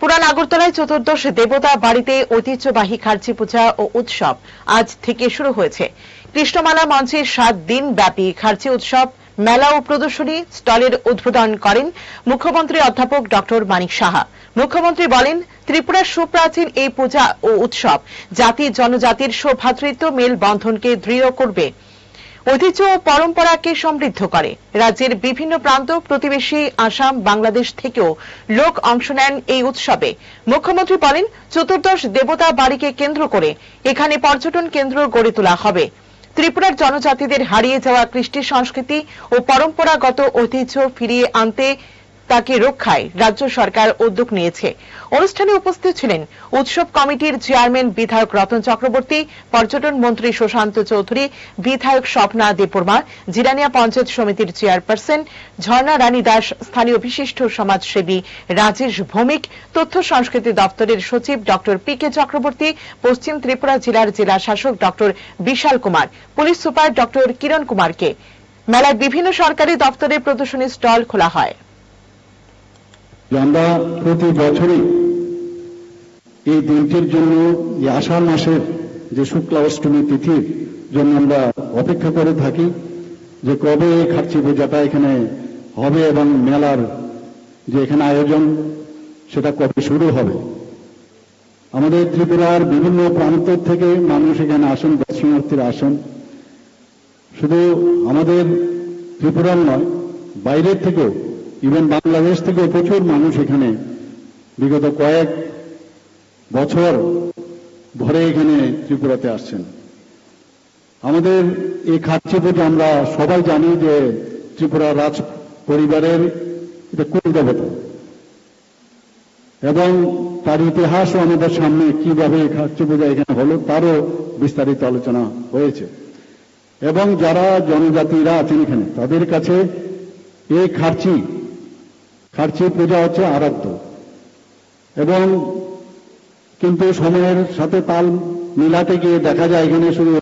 পুরান আগরতলায় চতুর্দশ দেবতা বাড়িতে ঐতিহ্যবাহী খার্চি পূজা ও উৎসব আজ থেকে শুরু হয়েছে। কৃষ্ণমালা মঞ্চের সাত দিন ব্যাপী খার্চি উৎসব, মেলা ও প্রদর্শনী স্টলের উদ্বোধন করেন মুখ্যমন্ত্রী অধ্যাপক ডক্টর মানিক সাহা। মুখ্যমন্ত্রী বলেন, ত্রিপুরার সুপ্রাচীন এই পূজা ও উৎসব জাতি জনজাতির সৌভ্রাতৃত্ব মেল বন্ধনকে দৃঢ় করবে। ঐতিহ্য ও পরম্পরাকে সমৃদ্ধ করে। রাজ্যের বিভিন্ন প্রান্ত প্রতিবেশী আসাম, বাংলাদেশ থেকেও লোক অংশ নেন এই উৎসবে। মুখ্যমন্ত্রী বলেন, চতুর্দশ দেবতা বাড়িকে কেন্দ্র করে এখানে পর্যটন কেন্দ্র গড়ে তোলা হবে। ত্রিপুরার জনজাতিদের হারিয়ে যাওয়া কৃষ্টি সংস্কৃতি ও পরম্পরাগত ঐতিহ্য ফিরিয়ে আনতে তাকে রক্ষায় রাজ্য সরকার উদ্যোগ নিয়েছে। অনুষ্ঠানে উপস্থিত ছিলেন উৎসব কমিটির চেয়ারম্যান বিধায়ক রতন চক্রবর্তী, পর্যটন মন্ত্রী সুশান্ত চৌধুরী, বিধায়ক স্বপ্না দেববর্মা জিরানিয়া পঞ্চায়েত সমিতির চেয়ারপারসন ঝর্ণা রানী দাস, স্থানীয় বিশিষ্ট সমাজসেবী রাজেশ ভৌমিক, তথ্য সংস্কৃতি দপ্তরের সচিব ডক্টর পি কে চক্রবর্তী, পশ্চিম ত্রিপুরা জেলার জেলা শাসক doctor Bishal Kumar, police super doctor Kiran কুমারকে। মেলায় বিভিন্ন সরকারি দপ্তরের প্রদর্শনী স্টল খোলা হয়। যে আমরা প্রতি বছরই এই দিনটির জন্য, এই আষাঢ় মাসের যে শুক্লা অষ্টমী তিথির জন্য আমরা অপেক্ষা করে থাকি যে কবে খার্চি পূজাটা এখানে হবে এবং মেলার যে এখানে আয়োজন, সেটা কবে শুরু হবে। আমাদের ত্রিপুরার বিভিন্ন প্রান্ত থেকে মানুষ এখানে আসেন, দর্শনার্থীরা আসেন। শুধু আমাদের ত্রিপুরার নয়, বাইরের থেকেও ইভেন বাংলাদেশ থেকে প্রচুর মানুষ এখানে বিগত কয়েক বছর ধরে এখানে ত্রিপুরাতে আসছেন। আমাদের এই খাচ্ছি পুজো আমরা সবাই জানি যে ত্রিপুরা রাজ পরিবারের এটা কুলদেবতা। এবং তার ইতিহাসও আমাদের সামনে কীভাবে খাচ্ছি পূজা এখানে হলো তারও বিস্তারিত আলোচনা হয়েছে। এবং যারা জনজাতিরা আছেন এখানে, তাদের কাছে এই খার্চি খার্চি পূজা হচ্ছে আরাধ্য। এবং কিন্তু সময়ের সাথে তাল মিলাতে গিয়ে দেখা যায় এখানে শুধু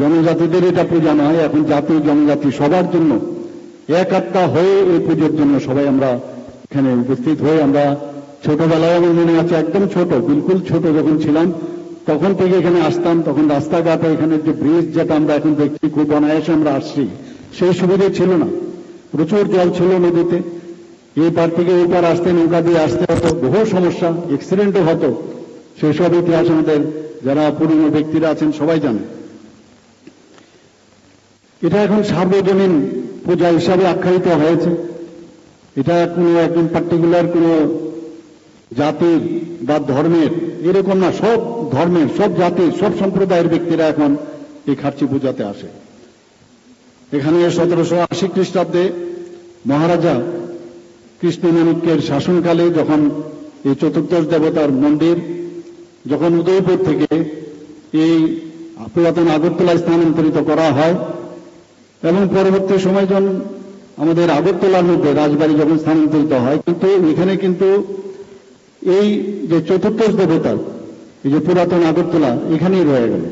জনজাতিদের এটা পূজা নয়, এখন জাতি জনজাতি সবার জন্য এক আত্মা হয়ে এই পুজোর জন্য সবাই আমরা এখানে উপস্থিত হয়ে আমরা ছোটবেলায় আমার মনে আছে একদম ছোট, বিলকুল ছোট যখন ছিলাম, তখন থেকে এখানে আসতাম, তখন রাস্তাঘাটে এখানে যে ব্রিজ যেটা আমরা এখন দেখছি, খুব অনায়াসে আমরা আসছি, সেই সুবিধে ছিল না। প্রচুর জল ছিল নদীতে। এই পার থেকে ওই পার আসতে, নৌকা দিয়ে আসতে হতো। বহু সমস্যা অ্যাক্সিডেন্টও হতো। সেসব ইতিহাস আমাদের, যারা পুরনো ব্যক্তিরা আছেন, সবাই জানে। এটা এখন সার্বজনীন পূজা হিসাবে আখ্যায়িত হয়েছে। এটা কোনো একজন পার্টিকুলার কোনো জাতির বা ধর্মের, এরকম না, সব ধর্মের, সব জাতির, সব সম্প্রদায়ের ব্যক্তিরা এখন এই খার্চি পূজাতে আসে। এখানে সতেরোশো আশি খ্রিস্টাব্দে মহারাজা কৃষ্ণমাণিক্যের শাসনকালে যখন এই চতুর্দশ দেবতার মন্দির, যখন উদয়পুর থেকে এই পুরাতন আগরতলায় স্থানান্তরিত করা হয় এবং পরবর্তী সময় যখন আমাদের আগরতলার মধ্যে রাজবাড়ি যখন স্থানান্তরিত হয়, কিন্তু এখানে কিন্তু এই যে চতুর্দশ দেবতা, এই যে পুরাতন আগরতলা এখানেই রয়ে গেল।